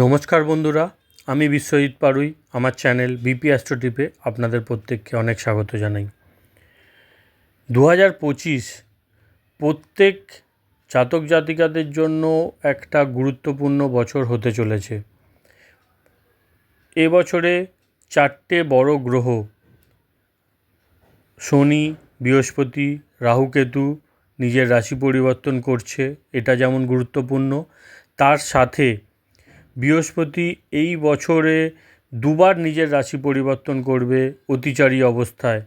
নমস্কার বন্ধুরা, আমি বিশ্বজিৎ পারুই, আমার চ্যানেল বিপি অ্যাস্ট্রোটিপে আপনাদের প্রত্যেককে অনেক স্বাগত জানাই। দু হাজার পঁচিশ প্রত্যেক জাতক জাতিকাদের জন্য একটা গুরুত্বপূর্ণ বছর হতে চলেছে। এ বছরে চারটে বড় গ্রহ, শনি, বৃহস্পতি রাহুকেতু নিজের রাশি পরিবর্তন করছে, এটা যেমন গুরুত্বপূর্ণ, তার সাথে বৃহস্পতি এই বছরে দুবার নিজের রাশি পরিবর্তন করবে অতিচারী অবস্থায়।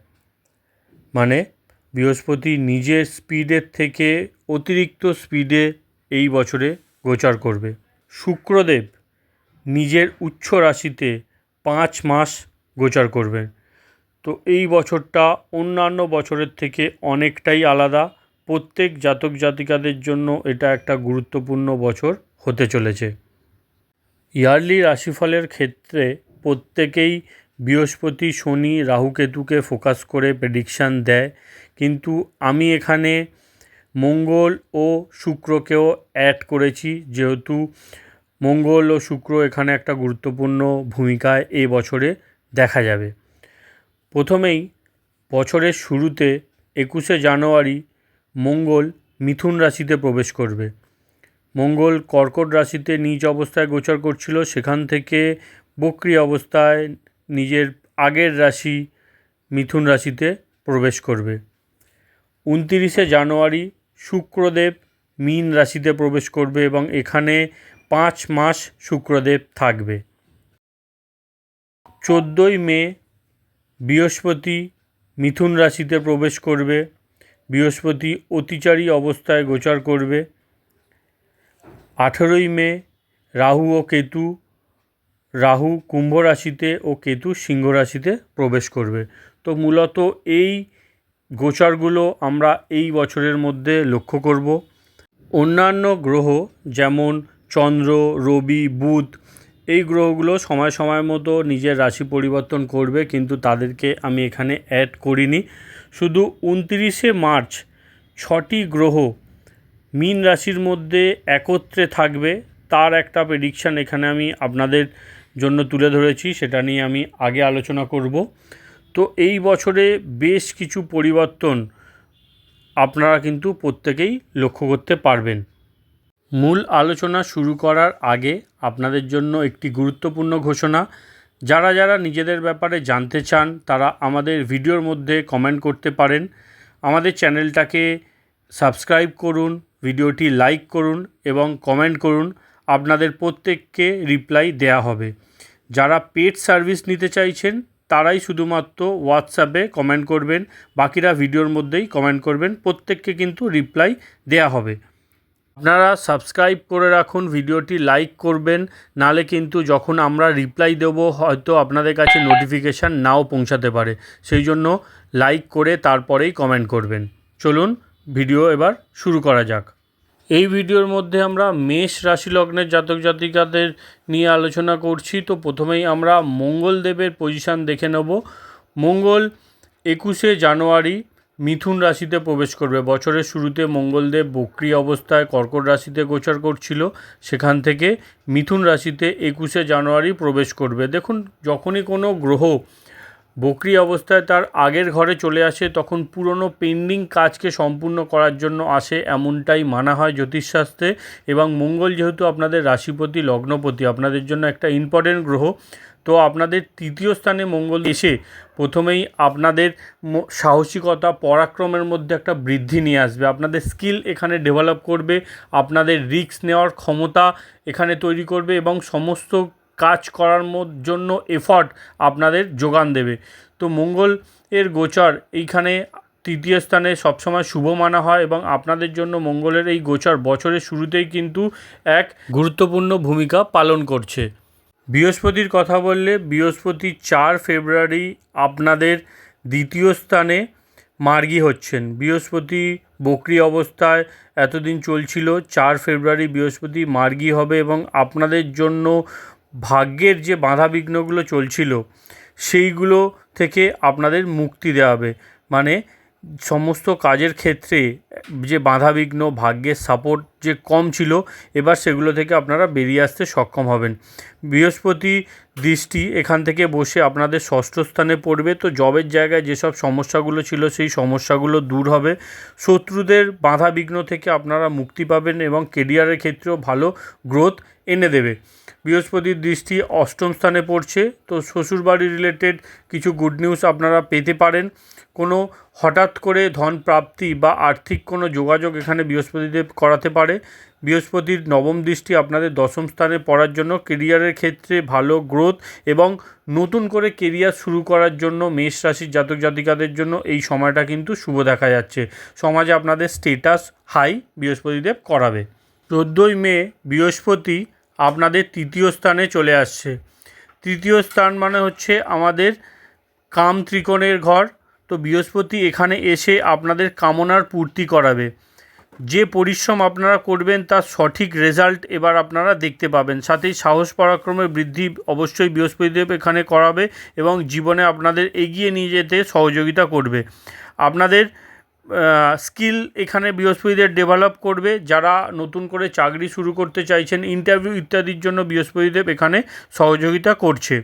মানে বৃহস্পতি নিজের স্পিডের থেকে অতিরিক্ত স্পিডে এই বছরে গোচার করবে। শুক্রদেব নিজের উচ্চ রাশিতে পাঁচ মাস গোচার করবেন তো এই বছরটা অন্যান্য বছরের থেকে অনেকটাই আলাদা। প্রত্যেক জাতক জাতিকাদের জন্য এটা একটা গুরুত্বপূর্ণ বছর হতে চলেছে। ইয়ারলি রাশিফলের ক্ষেত্রে প্রত্যেকেই বৃহস্পতি, শনি, রাহুকেতুকে ফোকাস করে প্রেডিকশান দেয়। কিন্তু আমি এখানে মঙ্গল ও শুক্রকেও অ্যাড করেছি, যেহেতু মঙ্গল ও শুক্র এখানে একটা গুরুত্বপূর্ণ ভূমিকায় এ বছরে দেখা যাবে। প্রথমেই বছরের শুরুতে একুশে জানুয়ারি মঙ্গল মিথুন রাশিতে প্রবেশ করবে। মঙ্গল কর্কট রাশিতে নিজ অবস্থায় গোচর করছিল, সেখান থেকে বক্রি অবস্থায় নিজের আগের রাশি মিথুন রাশিতে প্রবেশ করবে। উনতিরিশে জানুয়ারি শুক্রদেব মীন রাশিতে প্রবেশ করবে এবং এখানে পাঁচ মাস শুক্রদেব থাকবে। চোদ্দোই মে বৃহস্পতি মিথুন রাশিতে প্রবেশ করবে, বৃহস্পতি অতিচারী অবস্থায় গোচর করবে আঠেরোই মে, রাহু ও কেতু, রাহু কুম্ভ রাশিতে ও কেতু সিংহ রাশিতে প্রবেশ করবে। তো মূলত এই গোচরগুলো আমরা এই বছরের মধ্যে লক্ষ্য করব। অন্যান্য গ্রহ যেমন চন্দ্র, রবি, বুধ, এই গ্রহগুলো সময় সময় মতো নিজের রাশি পরিবর্তন করবে, কিন্তু তাদেরকে আমি এখানে অ্যাড করিনি। শুধু উনতিরিশে মার্চ ছটি গ্রহ মীন রাশির মধ্যে একত্রে থাকবে, তার একটা প্রেডিকশান এখানে আমি আপনাদের জন্য তুলে ধরেছি, সেটা নিয়ে আমি আগে আলোচনা করব। তো এই বছরে বেশ কিছু পরিবর্তন আপনারা কিন্তু প্রত্যেকেই লক্ষ্য করতে পারবেন। মূল আলোচনা শুরু করার আগে আপনাদের জন্য একটি গুরুত্বপূর্ণ ঘোষণা। যারা যারা নিজেদের ব্যাপারে জানতে চান, তারা আমাদের ভিডিওর মধ্যে কমেন্ট করতে পারেন। আমাদের চ্যানেলটাকে সাবস্ক্রাইব করুন ভিডিওটি লাইক করুন এবং কমেন্ট করুন। আপনাদের প্রত্যেককে রিপ্লাই দেয়া হবে। যারা পেড সার্ভিস নিতে চাইছেন, তারাই শুধুমাত্র হোয়াটসঅ্যাপে কমেন্ট করবেন। বাকিরা ভিডিওর মধ্যেই কমেন্ট করবেন। প্রত্যেককে কিন্তু রিপ্লাই দেয়া হবে। আপনারা সাবস্ক্রাইব করে রাখুন, ভিডিওটি লাইক করবেন। নালে কিন্তু যখন আমরা রিপ্লাই দেব, হয়তো আপনাদের কাছে নোটিফিকেশান নাও পৌঁছাতে পারে। সেই জন্য লাইক করে তারপরেই কমেন্ট করবেন। চলুন ভিডিও এবার শুরু করা যাক। এই ভিডিওর মধ্যে আমরা মেষ রাশি লগ্নের জাতক জাতিকাদের নিয়ে আলোচনা করছি। তো প্রথমেই আমরা মঙ্গলদেবের পজিশান দেখে নেব। মঙ্গল একুশে জানুয়ারি মিথুন রাশিতে প্রবেশ করবে। বছরের শুরুতে মঙ্গলদেব বক্রি অবস্থায় কর্কট রাশিতে গোচর করছিল। সেখান থেকে মিথুন রাশিতে একুশে জানুয়ারি প্রবেশ করবে। দেখুন, যখনই কোনো গ্রহ বকরি অবস্থায় তার আগের ঘরে চলে আসে, তখন পুরনো পেন্ডিং কাজকে সম্পূর্ণ করার জন্য আসে, এমনটাই মানা হয় জ্যোতিষশাস্ত্রে। এবং মঙ্গল যেহেতু আপনাদের রাশিপতি, লগ্নপতি, আপনাদের জন্য একটা ইম্পর্টেন্ট গ্রহ, তো আপনাদের তৃতীয় স্থানে মঙ্গল এসে প্রথমেই আপনাদের সাহসিকতা, পরাক্রমের মধ্যে একটা বৃদ্ধি নিয়ে আসবে। আপনাদের স্কিল এখানে ডেভেলপ করবে, আপনাদের রিস্ক নেওয়ার ক্ষমতা এখানে তৈরি করবে এবং সমস্ত কাজ করার জন্য এফর্ট আপনাদের যোগান দেবে। তো মঙ্গল এর গোচর এইখানে তৃতীয় স্থানে সবসময় শুভ মানা হয় এবং আপনাদের জন্য মঙ্গলের এই গোচর বছরের শুরুতেই কিন্তু এক গুরুত্বপূর্ণ ভূমিকা পালন করছে। বৃহস্পতির কথা বললে বৃহস্পতি চার ফেব্রুয়ারি আপনাদের দ্বিতীয় স্থানে মার্গী হচ্ছেন। বৃহস্পতি বকরি অবস্থায় এতদিন চলছিল, চার ফেব্রুয়ারি বৃহস্পতি মার্গী হবে এবং আপনাদের জন্য ভাগ্যের যে বাধা বিঘ্নগুলো চলছিল, সেইগুলো থেকে আপনাদের মুক্তি দেওয়া হবে। মানে সমস্ত কাজের ক্ষেত্রে যে বাধাবিঘ্ন, ভাগ্যের সাপোর্ট যে কম ছিল, এবার সেগুলো থেকে আপনারা বেরিয়ে আসতে সক্ষম হবেন। বৃহস্পতি দৃষ্টি এখান থেকে বসে আপনাদের ষষ্ঠ স্থানে পড়বে। তো জবের জায়গায় যেসব সমস্যাগুলো ছিল, সেই সমস্যাগুলো দূর হবে। শত্রুদের বাধা বিঘ্ন থেকে আপনারা মুক্তি পাবেন এবং কেরিয়ারের ক্ষেত্রেও ভালো গ্রোথ এনে দেবে। বৃহস্পতির দৃষ্টি অষ্টম স্থানে পড়ছে। তো শ্বশুরবাড়ি রিলেটেড কিছু গুড নিউজ আপনারা পেতে পারেন। কোনো হঠাৎ করে ধন প্রাপ্তি বা আর্থিক কোনো যোগাযোগ এখানে বৃহস্পতিদেব করাতে পারে। বৃহস্পতির নবম দৃষ্টি আপনাদের দশম স্থানে পড়ার জন্য কেরিয়ারের ক্ষেত্রে ভালো গ্রোথ এবং নতুন করে কেরিয়ার শুরু করার জন্য মেষ রাশির জাতক জাতিকাদের জন্য এই সময়টা কিন্তু শুভ দেখা যাচ্ছে। সমাজে আপনাদের স্টেটাস হাই বৃহস্পতিদেব করাবে। চোদ্দোই মে বৃহস্পতি আপনাদের তৃতীয় স্থানে চলে আসছে। তৃতীয় স্থান মানে হচ্ছে আমাদের কাম ত্রিকোণের ঘর। তো বৃহস্পতি এখানে এসে আপনাদের কামনার পূর্তি করাবে। যে পরিশ্রম আপনারা করবেন তার সঠিক রেজাল্ট এবার আপনারা দেখতে পাবেন। সাথেই সাহস পরাক্রমের বৃদ্ধি অবশ্যই বৃহস্পতিদেব এখানে করাবে এবং জীবনে আপনাদের এগিয়ে নিয়ে যেতে সহযোগিতা করবে। আপনাদের স্কিল এখানে বৃহস্পতিদের ডেভেলপ করবে, যারা নতুন করে চাকরি শুরু করতে চাইছেন ইন্টারভিউ ইত্যাদির জন্য বৃহস্পতিদেব এখানে সহযোগিতা করছে।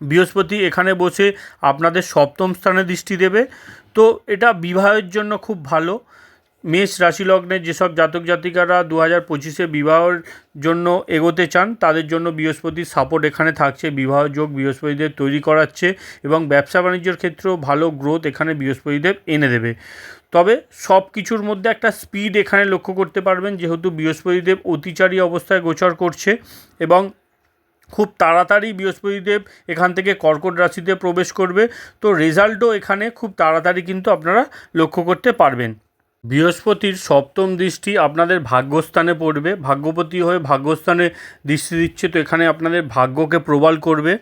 বৃহস্পতি এখানে বসে আপনাদের সপ্তম স্থানে দৃষ্টি দেবে। তো এটা বিবাহের জন্য খুব ভালো। মেষ রাশি লগ্নের যেসব জাতক জাতিকারা দু হাজার পঁচিশে বিবাহের জন্য এগোতে চান, তাদের জন্য বৃহস্পতির সাপোর্ট এখানে থাকছে। বিবাহ যোগ বৃহস্পতিদেব তৈরি করাচ্ছে এবং ব্যবসা বাণিজ্যের ক্ষেত্রেও ভালো গ্রোথ এখানে বৃহস্পতিদেব এনে দেবে। তবে সব কিছুর মধ্যে একটা স্পিড এখানে লক্ষ্য করতে পারবেন, যেহেতু বৃহস্পতিদেব অতিচারী অবস্থায় গোচর করছে এবং খুব তাড়াতাড়ি বৃহস্পতিদেব এখান থেকে কর্কট রাশিতে প্রবেশ করবে। তো রেজাল্টও এখানে খুব তাড়াতাড়ি কিন্তু আপনারা লক্ষ্য করতে পারবেন। বৃহস্পতির সপ্তম দৃষ্টি আপনাদের ভাগ্যস্থানে পড়বে। ভাগ্যপতি হয়ে ভাগ্যস্থানে দৃষ্টি দিচ্ছে তো এখানে আপনাদের ভাগ্যকে প্রবাল করবে।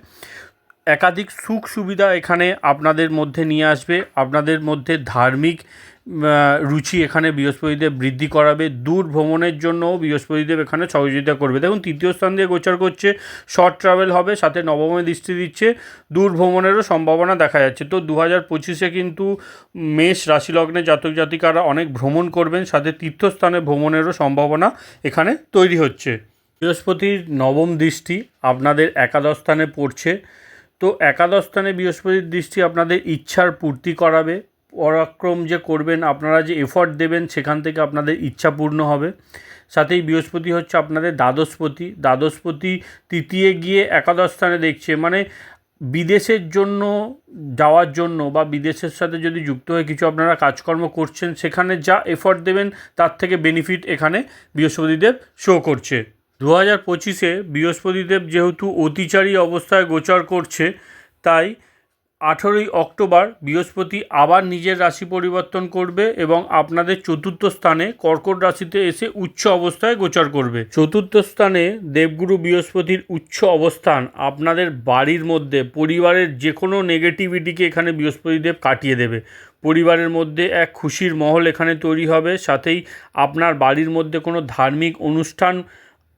একাধিক সুখ সুবিধা এখানে আপনাদের মধ্যে নিয়ে আসবে। আপনাদের মধ্যে ধার্মিক রুচি এখানে বৃহস্পতিদেব বৃদ্ধি করাবে। দূর ভ্রমণের জন্যও বৃহস্পতিদেব এখানে সহযোগিতা করবে। দেখুন, তৃতীয় স্থান দিয়ে গোচর করছে শর্ট ট্রাভেল হবে, সাথে নবমে দৃষ্টি দিচ্ছে, দূর ভ্রমণেরও সম্ভাবনা দেখা যাচ্ছে। তো দু হাজার পঁচিশে কিন্তু মেষ রাশিলগ্নে জাতক জাতিকারা অনেক ভ্রমণ করবেন, সাথে তীর্থস্থানে ভ্রমণেরও সম্ভাবনা এখানে তৈরি হচ্ছে। বৃহস্পতির নবম দৃষ্টি আপনাদের একাদশ স্থানে পড়ছে। তো একাদশ স্থানে বৃহস্পতির দৃষ্টি আপনাদের ইচ্ছার পূর্তি করাবে। পরাক্রম যে করবেন, আপনারা যে এফর্ট দেবেন, সেখান থেকে আপনাদের ইচ্ছা পূর্ণ হবে। সাথেই বৃহস্পতি হচ্ছে আপনাদের দ্বাদশপতি। দ্বাদশপতি তৃতীয় গিয়ে একাদশ স্থানে দেখছে। মানে বিদেশের জন্য যাওয়ার জন্য বা বিদেশের সাথে যদি যুক্ত হয়ে কিছু আপনারা কাজকর্ম করছেন, সেখানে যা এফর্ট দেবেন, তার থেকে বেনিফিট এখানে বৃহস্পতিদেব শো করছে। দু হাজার পঁচিশে বৃহস্পতিদেব যেহেতু অতিচারী অবস্থায় গোচর করছে, তাই আঠেরোই অক্টোবর বৃহস্পতি আবার নিজের রাশি পরিবর্তন করবে এবং আপনাদের চতুর্থ স্থানে কর্কট রাশিতে এসে উচ্চ অবস্থায় গোচর করবে। চতুর্থ স্থানে দেবগুরু বৃহস্পতির উচ্চ অবস্থান আপনাদের বাড়ির মধ্যে, পরিবারের যে কোনো নেগেটিভিটিকে এখানে বৃহস্পতিদেব কাটিয়ে দেবে। পরিবারের মধ্যে এক খুশির মহল এখানে তৈরি হবে, সাথেই আপনার বাড়ির মধ্যে কোনো ধার্মিক অনুষ্ঠান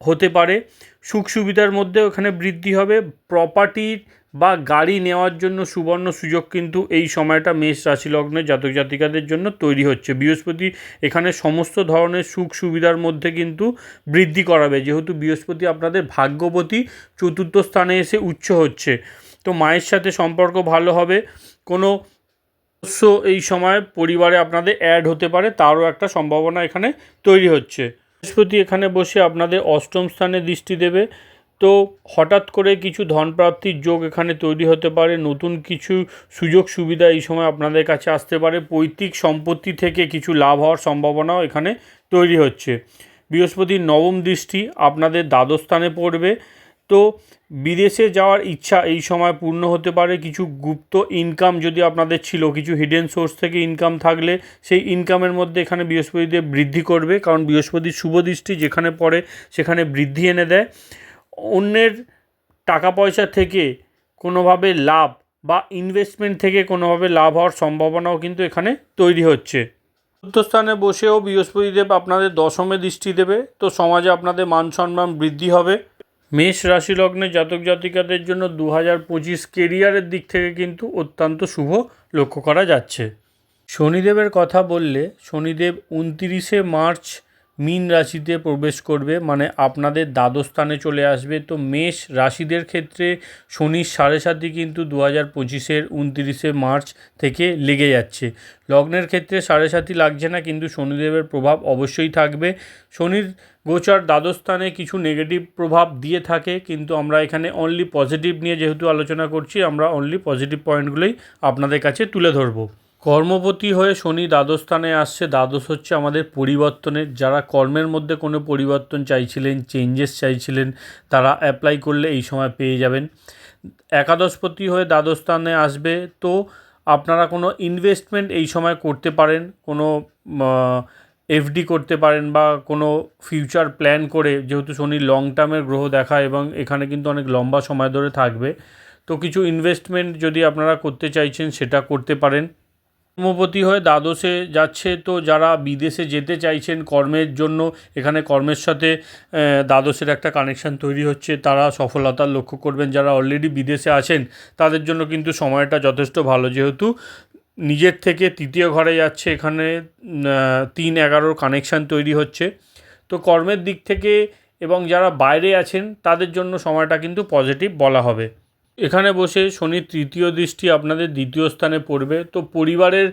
হতে পারে। সুখ সুবিধার মধ্যে ওখানে বৃদ্ধি হবে। প্রপার্টির বা গাড়ি নেওয়ার জন্য সুবর্ণ সুযোগ কিন্তু এই সময়টা মেষ রাশি লগ্নে জাতক জাতিকাদের জন্য তৈরি হচ্ছে। বৃহস্পতি এখানে সমস্ত ধরনের সুখ সুবিধার মধ্যে কিন্তু বৃদ্ধি করাবে। যেহেতু বৃহস্পতি আপনাদের ভাগ্যবতী চতুর্থ স্থানে এসে উচ্চ হচ্ছে। তো মায়ের সাথে সম্পর্ক ভালো হবে। কোনো এই সময় পরিবারে আপনাদের অ্যাড হতে পারে, তারও একটা সম্ভাবনা এখানে তৈরি হচ্ছে। বৃহস্পতি এখানে বসে আপনাদের অষ্টম স্থানে দৃষ্টি দেবে। তো হঠাৎ করে কিছু ধনপ্রাপ্তির যোগ এখানে তৈরি হতে পারে, নতুন কিছু সুযোগ সুবিধা এই সময় আপনাদের কাছে আসতে পারে, পৈতৃক সম্পত্তি থেকে কিছু লাভ হওয়ার সম্ভাবনাও এখানে তৈরি হচ্ছে। বৃহস্পতির নবম দৃষ্টি আপনাদের দ্বাদশ স্থানে পড়বে। তো বিদেশে যাওয়ার ইচ্ছা এই সময় পূর্ণ হতে পারে, কিছু গুপ্ত ইনকাম যদি আপনাদের ছিল, কিছু হিডেন সোর্স থেকে ইনকাম থাকলে সেই ইনকামের মধ্যে এখানে বৃহস্পতিদেব বৃদ্ধি করবে, কারণ বৃহস্পতির শুভ দৃষ্টি যেখানে পড়ে সেখানে বৃদ্ধি এনে দেয়। অন্যের টাকা পয়সা থেকে কোনোভাবে লাভ বা ইনভেস্টমেন্ট থেকে কোনোভাবে লাভ হওয়ার সম্ভাবনাও কিন্তু এখানে তৈরি হচ্ছে। স্থানে বসেও বৃহস্পতিদেব আপনাদের দশমে দৃষ্টি দেবে, তো সমাজে আপনাদের মান সম্মান বৃদ্ধি হবে। মেষ রাশি লগ্নে জাতক জাতিকাদের জন্য দু হাজার পঁচিশ কেরিয়ারের দিক থেকে কিন্তু অত্যন্ত শুভ লক্ষ্য করা যাচ্ছে। শনিদেবের কথা বললে শনিদেব উনতিরিশে মার্চ মীন রাশিতে প্রবেশ করবে মানে আপনাদের দ্বাদশ স্থানে চলে আসবে। তো মেষ রাশিদের ক্ষেত্রে শনির সাড়ে সাতই কিন্তু দু হাজার পঁচিশের উনতিরিশে মার্চ থেকে লেগে যাচ্ছে। লগ্নের ক্ষেত্রে সাড়ে সাতই লাগছে না, কিন্তু শনিদেবের প্রভাব অবশ্যই থাকবে। শনির গোচার দ্বাদস্থানে কিছু নেগেটিভ প্রভাব দিয়ে থাকে, কিন্তু আমরা এখানে অনলি পজিটিভ নিয়ে যেহেতু আলোচনা করছি, আমরা অনলি পজিটিভ পয়েন্টগুলোই আপনাদের কাছে তুলে ধরবো। কর্মপতি হয়ে শনি দ্বাদশ স্থানে আসছে। দ্বাদশ হচ্ছে আমাদের পরিবর্তনের। যারা কর্মের মধ্যে কোনো পরিবর্তন চাইছিলেন চেঞ্জেস চাইছিলেন, তারা অ্যাপ্লাই করলে এই সময় পেয়ে যাবেন। একাদশপতি হয়ে দ্বাদশ স্থানে আসবে। তো আপনারা কোনো ইনভেস্টমেন্ট এই সময় করতে পারেন, কোনো এফডি করতে পারেন বা কোনো ফিউচার প্ল্যান করে, যেহেতু শনি লং টার্মের গ্রহ দেখা এবং এখানে কিন্তু অনেক লম্বা সময় ধরে থাকবে। তো কিছু ইনভেস্টমেন্ট যদি আপনারা করতে চাইছেন, সেটা করতে পারেন। কর্মপতি হয়ে দ্বাদশে যাচ্ছে, তো যারা বিদেশে যেতে চাইছেন কর্মের জন্য, এখানে কর্মের সাথে দ্বাদশের একটা কানেকশান তৈরি হচ্ছে। তারা সফলতা লক্ষ্য করবেন। যারা অলরেডি বিদেশে আছেন, তাদের জন্য কিন্তু সময়টা যথেষ্ট ভালো। যেহেতু নিজের থেকে তৃতীয় ঘরে যাচ্ছে, এখানে তিন এগারোর কানেকশান তৈরি হচ্ছে। তো কর্মের দিক থেকে এবং যারা বাইরে আছেন, তাদের জন্য সময়টা কিন্তু পজিটিভ বলা হবে। এখানে বসে শনির তৃতীয় দৃষ্টি আপনাদের দ্বিতীয় স্থানে পড়বে। তো পরিবারের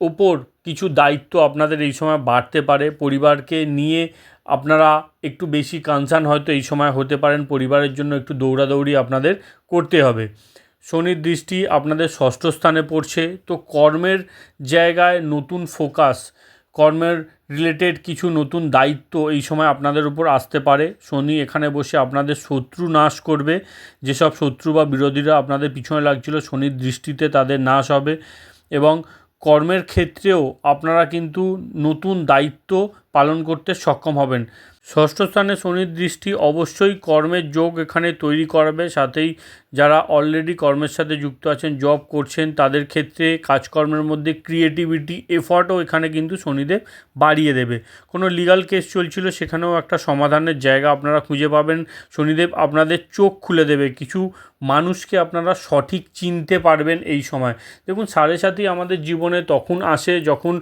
ওপর কিছু দায়িত্ব আপনাদের এই সময় বাড়তে পারে। পরিবারকে নিয়ে আপনারা একটু বেশি কনসার্ন হয়তো এই সময় হতে পারেন। পরিবারের জন্য একটু দৌড়াদৌড়ি আপনাদের করতে হবে। শনির দৃষ্টি আপনাদের ষষ্ঠ স্থানে পড়ছে। তো কর্মের জায়গায় নতুন ফোকাস কর্মের রিলেটেড কিছু নতুন দায়িত্ব এই সময় আপনাদের উপর আসতে পারে। শনি এখানে বসে আপনাদের শত্রু নাশ করবে। যেসব শত্রু বা বিরোধীরা আপনাদের পিছনে লাগছিল, শনির দৃষ্টিতে তাদের নাশ হবে। এবং কর্মের ক্ষেত্রেও আপনারা কিন্তু নতুন দায়িত্ব পালন করতে সক্ষম হবেন। ষষ্ঠ স্থানে শনির দৃষ্টি অবশ্যই কর্মের যোগ এখানে তৈরি করাবে। সাথেই যারা অলরেডি কর্মের সাথে যুক্ত আছেন জব করছেন, তাদের ক্ষেত্রে কাজকর্মের মধ্যে ক্রিয়েটিভিটি এফর্টও এখানে কিন্তু শনিদেব বাড়িয়ে দেবে। কোনো লিগাল কেস চলছিল, সেখানেও একটা সমাধানের জায়গা আপনারা খুঁজে পাবেন। শনিদেব আপনাদের চোখ খুলে দেবে, কিছু মানুষকে আপনারা সঠিক চিনতে পারবেন এই সময়। দেখুন, সাড়ে সাতই আমাদের জীবনে তখন আসে যখন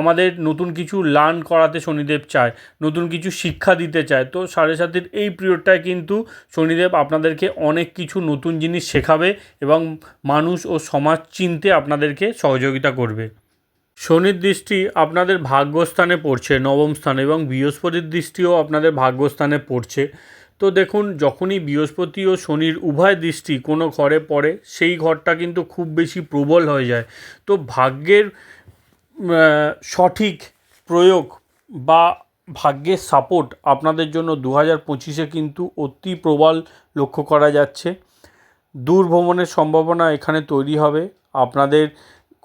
আমাদের নতুন কিছু লার্ন করাতে শনিদেব চায়, নতুন কিছু শিক্ষা দিতে চায়। তো সাড়ে সাতের এই পিরিয়ডটায় কিন্তু শনিদেব আপনাদেরকে অনেক কিছু নতুন জিনিস শেখাবে এবং মানুষ ও সমাজ চিনতে আপনাদেরকে সহযোগিতা করবে। শনির দৃষ্টি আপনাদের ভাগ্যস্থানে পড়ছে, নবম স্থানে এবং বৃহস্পতির দৃষ্টিও আপনাদের ভাগ্যস্থানে পড়ছে। তো দেখুন, যখনই বৃহস্পতি ও শনির উভয় দৃষ্টি কোনো ঘরে পড়ে, সেই ঘরটা কিন্তু খুব বেশি প্রবল হয়ে যায়। তো ভাগ্যের সঠিক প্রয়োগ বা ভাগ্যের সাপোর্ট আপনাদের জন্য দু হাজার পঁচিশে কিন্তু অতি প্রবল লক্ষ্য করা যাচ্ছে। দূর ভ্রমণের সম্ভাবনা এখানে তৈরি হবে। আপনাদের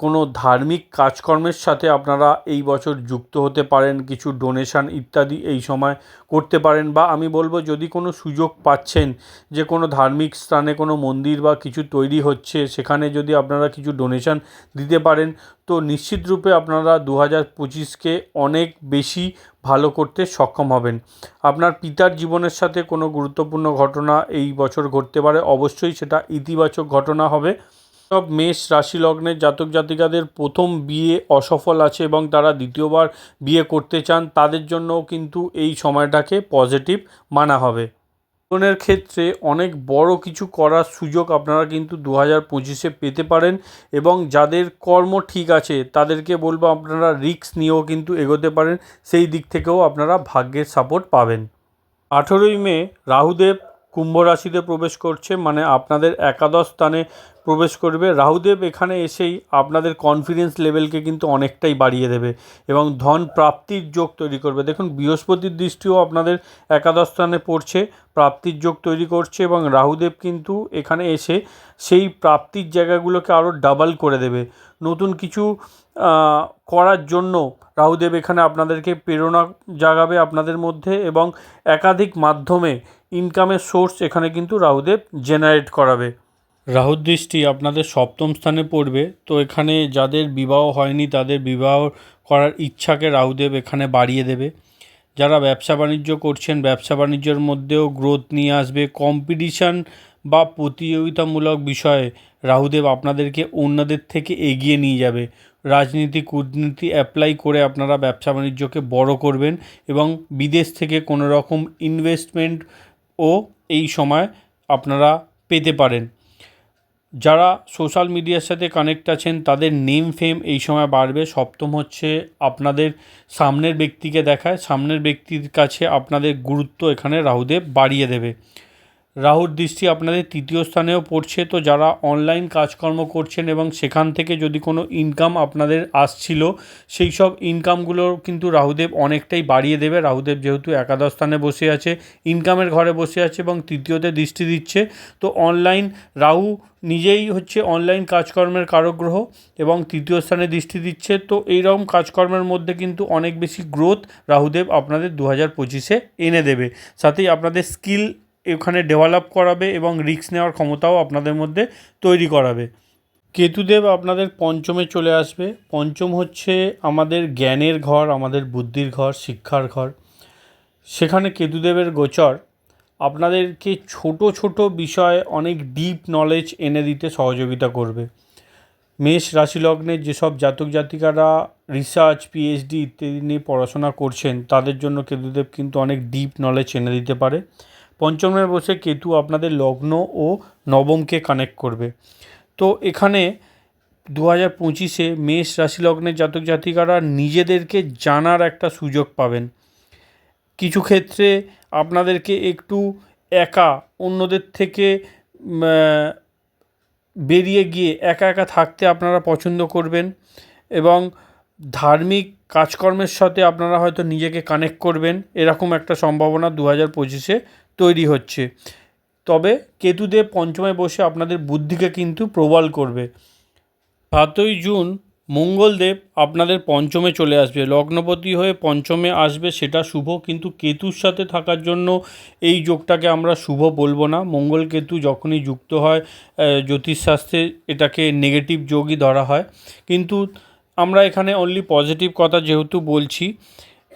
কোনো ধার্মিক কাজকর্মের সাথে আপনারা এই বছর যুক্ত হতে পারেন, কিছু ডোনেশন ইত্যাদি এই সময় করতে পারেন বা আমি বলব যদি কোনো সুযোগ পাচ্ছেন যে কোনো ধার্মিক স্থানে কোনো মন্দির বা কিছু তৈরি হচ্ছে, সেখানে যদি আপনারা কিছু ডোনেশন দিতে পারেন, তো নিশ্চিত রূপে আপনারা দু হাজার পঁচিশকে অনেক বেশি ভালো করতে সক্ষম হবেন। আপনার পিতার জীবনের সাথে কোনো গুরুত্বপূর্ণ ঘটনা এই বছর ঘটতে পারে, অবশ্যই সেটা ইতিবাচক ঘটনা হবে। সব মেষ রাশি লগ্নের জাতক জাতিকাদের প্রথম বিয়ে অসফল আছে এবং তারা দ্বিতীয়বার বিয়ে করতে চান, তাদের জন্যও কিন্তু এই সময়টাকে পজিটিভ মানা হবে। জীবনের ক্ষেত্রে অনেক বড় কিছু করার সুযোগ আপনারা কিন্তু দু হাজার পঁচিশে পেতে পারেন এবং যাদের কর্ম ঠিক আছে, তাদেরকে বলব আপনারা রিস্ক নিয়েও কিন্তু এগোতে পারেন, সেই দিক থেকেও আপনারা ভাগ্যের সাপোর্ট পাবেন। আঠেরোই মে রাহুদেব কুম্ভ রাশিতে প্রবেশ করছে মানে আপনাদের একাদশ স্থানে প্রবেশ করবে। রাহুদেব এখানে এসেই আপনাদের কনফিডেন্স লেভেলকে কিন্তু অনেকটাই বাড়িয়ে দেবে এবং ধন প্রাপ্তির যোগ তৈরি করবে। দেখুন, বৃহস্পতির দৃষ্টিও আপনাদের একাদশ স্থানে পড়ছে, প্রাপ্তির যোগ তৈরি করছে এবং রাহুদেব কিন্তু এখানে এসে সেই প্রাপ্তির জায়গাগুলোকে আরও ডাবল করে দেবে। নতুন কিছু করার জন্য রাহুদেব এখানে আপনাদেরকে প্রেরণা জাগাবে আপনাদের মধ্যে এবং একাধিক মাধ্যমে ইনকামের সোর্স এখানে কিন্তু রাহুদেব জেনারেট করাবে। রাহুর দৃষ্টি আপনাদের সপ্তম স্থানে পড়বে। তো এখানে যাদের বিবাহ হয়নি, তাদের বিবাহ করার ইচ্ছাকে রাহুদেব এখানে বাড়িয়ে দেবে। যারা ব্যবসা বাণিজ্য করছেন, ব্যবসা বাণিজ্যের মধ্যেও গ্রোথ নিয়ে আসবে। কম্পিটিশান বা প্রতিযোগিতামূলক বিষয়ে রাহুদেব আপনাদেরকে অন্যদের থেকে এগিয়ে নিয়ে যাবে। রাজনীতি, কূটনীতি অ্যাপ্লাই করে আপনারা ব্যবসা বাণিজ্যকে বড় করবেন এবং বিদেশ থেকে কোনো রকম ইনভেস্টমেন্টও এই সময় আপনারা পেতে পারেন। যারা সোশ্যাল মিডিয়ার সাথে কানেক্ট আছেন, তাদের নেম ফেম এই সময় বাড়বে। সপ্তম হচ্ছে আপনাদের সামনের ব্যক্তিকে দেখায়। সামনের ব্যক্তির কাছে আপনাদের গুরুত্ব এখানে রাহুদেব বাড়িয়ে দেবে। রাহুর দৃষ্টি আপনাদের তৃতীয় স্থানেও পড়ছে। তো যারা অনলাইন কাজকর্ম করছেন এবং সেখান থেকে যদি কোনো ইনকাম আপনাদের আসছিল, সেই সব ইনকামগুলো কিন্তু রাহুদেব অনেকটাই বাড়িয়ে দেবে। রাহুদেব যেহেতু একাদশ স্থানে বসে আছে ইনকামের ঘরে বসে আছে এবং তৃতীয়তে দৃষ্টি দিচ্ছে। তো অনলাইন রাহু নিজেই হচ্ছে অনলাইন কাজকর্মের কারক গ্রহ এবং তৃতীয় স্থানে দৃষ্টি দিচ্ছে। তো এইরকম কাজকর্মের মধ্যে কিন্তু অনেক বেশি গ্রোথ রাহুদেব আপনাদের দু হাজার পঁচিশে এনে দেবে। সাথেই আপনাদের স্কিল এখানে ডেভেলপ করাবে এবং রিস্ক নেওয়ার ক্ষমতাও আপনাদের মধ্যে তৈরি করাবে। কেতুদেব আপনাদের পঞ্চমে চলে আসবে। পঞ্চম হচ্ছে আমাদের জ্ঞানের ঘর, আমাদের বুদ্ধির ঘর, শিক্ষার ঘর। সেখানে কেতুদেবের গোচর। আপনাদেরকে ছোট ছোট বিষয়ে, অনেক ডিপ নলেজ এনে দিতে সহযোগিতা করবে। মেষ রাশি লগ্নের যেসব জাতক জাতিকারা রিসার্চ পিএইচডি ইত্যাদি নিয়ে পড়াশোনা করছেন, তাদের জন্য কেতুদেব কিন্তু অনেক ডিপ নলেজ এনে দিতে পারে। পঞ্চমে বসে কেতু আপনাদের লগ্ন ও নবমকে কানেক্ট করবে। তো এখানে দু হাজার পঁচিশে মেষ রাশি লগ্নের জাতক জাতিকারা নিজেদেরকে জানার একটা সুযোগ পাবেন। কিছু ক্ষেত্রে আপনাদেরকে একটু একা, অন্যদের থেকে বেরিয়ে গিয়ে একা একা থাকতে আপনারা পছন্দ করবেন এবং ধার্মিক কাজকর্মের সাথে আপনারা হয়তো নিজেকে কানেক্ট করবেন। এরকম একটা সম্ভাবনা দু হাজার পঁচিশে তৈরি হচ্ছে। তবে কেতুদেব পঞ্চমে বসে আপনাদের বুদ্ধিকে কিন্তু প্রবল করবে। সাতই জুন মঙ্গলদেব আপনাদের পঞ্চমে চলে আসবে। লগ্নপতি হয়ে পঞ্চমে আসবে সেটা শুভ, কিন্তু কেতুর সাথে থাকার জন্য এই যোগটাকে আমরা শুভ বলব না। মঙ্গল কেতু যখনই যুক্ত হয় জ্যোতিষশাস্ত্রে এটাকে নেগেটিভ যোগই ধরা হয়। কিন্তু আমরা এখানে অনলি পজিটিভ কথা যেহেতু বলছি,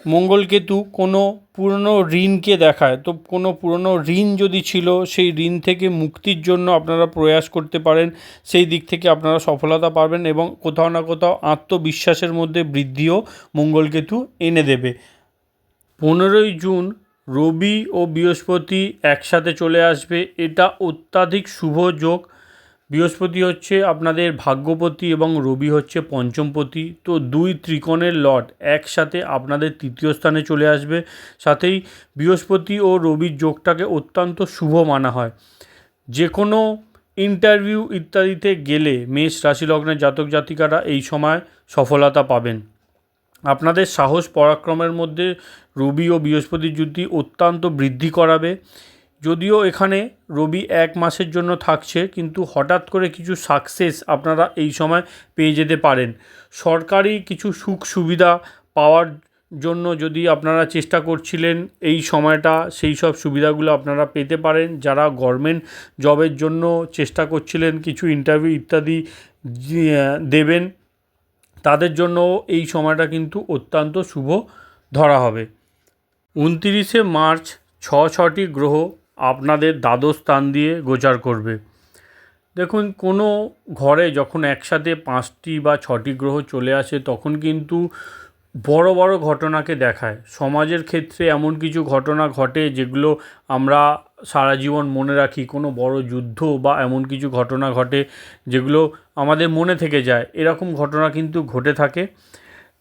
মঙ্গলকেতু কোনো পুরনো ঋণকে দেখায়। তো কোনো পুরনো ঋণ যদি ছিল, সেই ঋণ থেকে মুক্তির জন্য আপনারা প্রয়াস করতে পারেন, সেই দিক থেকে আপনারা সফলতা পাবেন এবং কোথাও না কোথাও আত্মবিশ্বাসের মধ্যে বৃদ্ধিও মঙ্গলকেতু এনে দেবে। পনেরোই জুন রবি ও বৃহস্পতি একসাথে চলে আসবে, এটা অত্যাধিক শুভ যোগ। বৃহস্পতি হচ্ছে আপনাদের ভাগ্যপতি এবং রবি হচ্ছে পঞ্চমপতি। তো দুই ত্রিকোণের লট একসাথে আপনাদের তৃতীয় স্থানে চলে আসবে। সাথেই বৃহস্পতি ও রবির যোগটাকে অত্যন্ত শুভ মানা হয়। যে কোনো ইন্টারভিউ ইত্যাদিতে গেলে মেষ রাশি লগ্নের জাতক জাতিকারা এই সময় সফলতা পাবেন। আপনাদের সাহস, পরাক্রমের মধ্যে রবি ও বৃহস্পতির যুদ্ধি অত্যন্ত বৃদ্ধি করাবে। যদিও এখানে রবি এক মাসের জন্য থাকছে, কিন্তু হঠাৎ করে কিছু সাকসেস আপনারা এই সময় পেয়ে যেতে পারেন। সরকারি কিছু সুখ সুবিধা পাওয়ার জন্য যদি আপনারা চেষ্টা করছিলেন এই সময়টা, সেই সব সুবিধাগুলো আপনারা পেতে পারেন। যারা গভর্নমেন্ট জবের জন্য চেষ্টা করছিলেন কিছু ইন্টারভিউ ইত্যাদি দেবেন, তাদের জন্য এই সময়টা কিন্তু অত্যন্ত শুভ ধরা হবে। উনতিরিশে মার্চ ছ ছটি গ্রহ আপনাদের দ্বাদশ স্থান দিয়ে গোচার করবে। দেখুন, কোনো ঘরে যখন একসাথে পাঁচটি বা ছটি গ্রহ চলে আসে, তখন কিন্তু বড় বড় ঘটনাকে দেখায়। সমাজের ক্ষেত্রে এমন কিছু ঘটনা ঘটে যেগুলো আমরা সারা জীবন মনে রাখি, কোনো বড় যুদ্ধ বা এমন কিছু ঘটনা ঘটে যেগুলো আমাদের মনে থেকে যায়। এরকম ঘটনা কিন্তু ঘটে থাকে।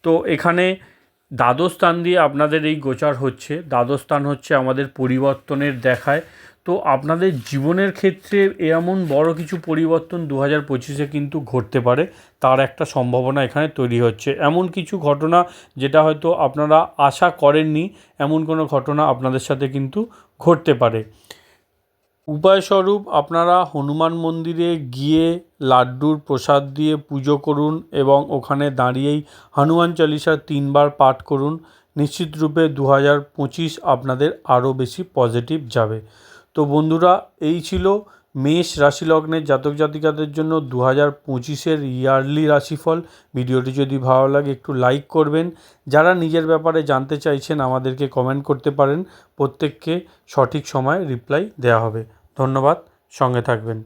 তো এখানে দ্বাদশ স্থান দিয়ে আপনাদের এই গোচার হচ্ছে। দ্বাদশ স্থান হচ্ছে আমাদের পরিবর্তনের দেখায়। তো আপনাদের জীবনের ক্ষেত্রে এমন বড় কিছু পরিবর্তন দু হাজার পঁচিশে কিন্তু ঘটতে পারে। তার একটা সম্ভাবনা এখানে তৈরি হচ্ছে। এমন কিছু ঘটনা যেটা হয়তো আপনারা আশা করেননি, এমন কোনো ঘটনা আপনাদের সাথে কিন্তু ঘটতে পারে। উপায়স্বরূপ আপনারা হনুমান মন্দিরে গিয়ে লাড্ডুর প্রসাদ দিয়ে পুজো করুন এবং ওখানে দাঁড়িয়েই হনুমান চালিসা তিনবার পাঠ করুন নিশ্চিত রূপে দু হাজার পঁচিশ আপনাদের আরও বেশি পজিটিভ যাবে। তো বন্ধুরা, এই ছিল মেষ রাশি লগ্নের জাতক জাতিকাদের জন্য দু হাজার পঁচিশের ইয়ারলি রাশিফল। ভিডিওটি যদি ভালো লাগে, একটু লাইক করবেন। যারা নিজের ব্যাপারে জানতে চাইছেন, আমাদেরকে কমেন্ট করতে পারেন। প্রত্যেককে সঠিক সময়ে রিপ্লাই দেওয়া হবে। ধন্যবাদ সঙ্গে থাকবেন।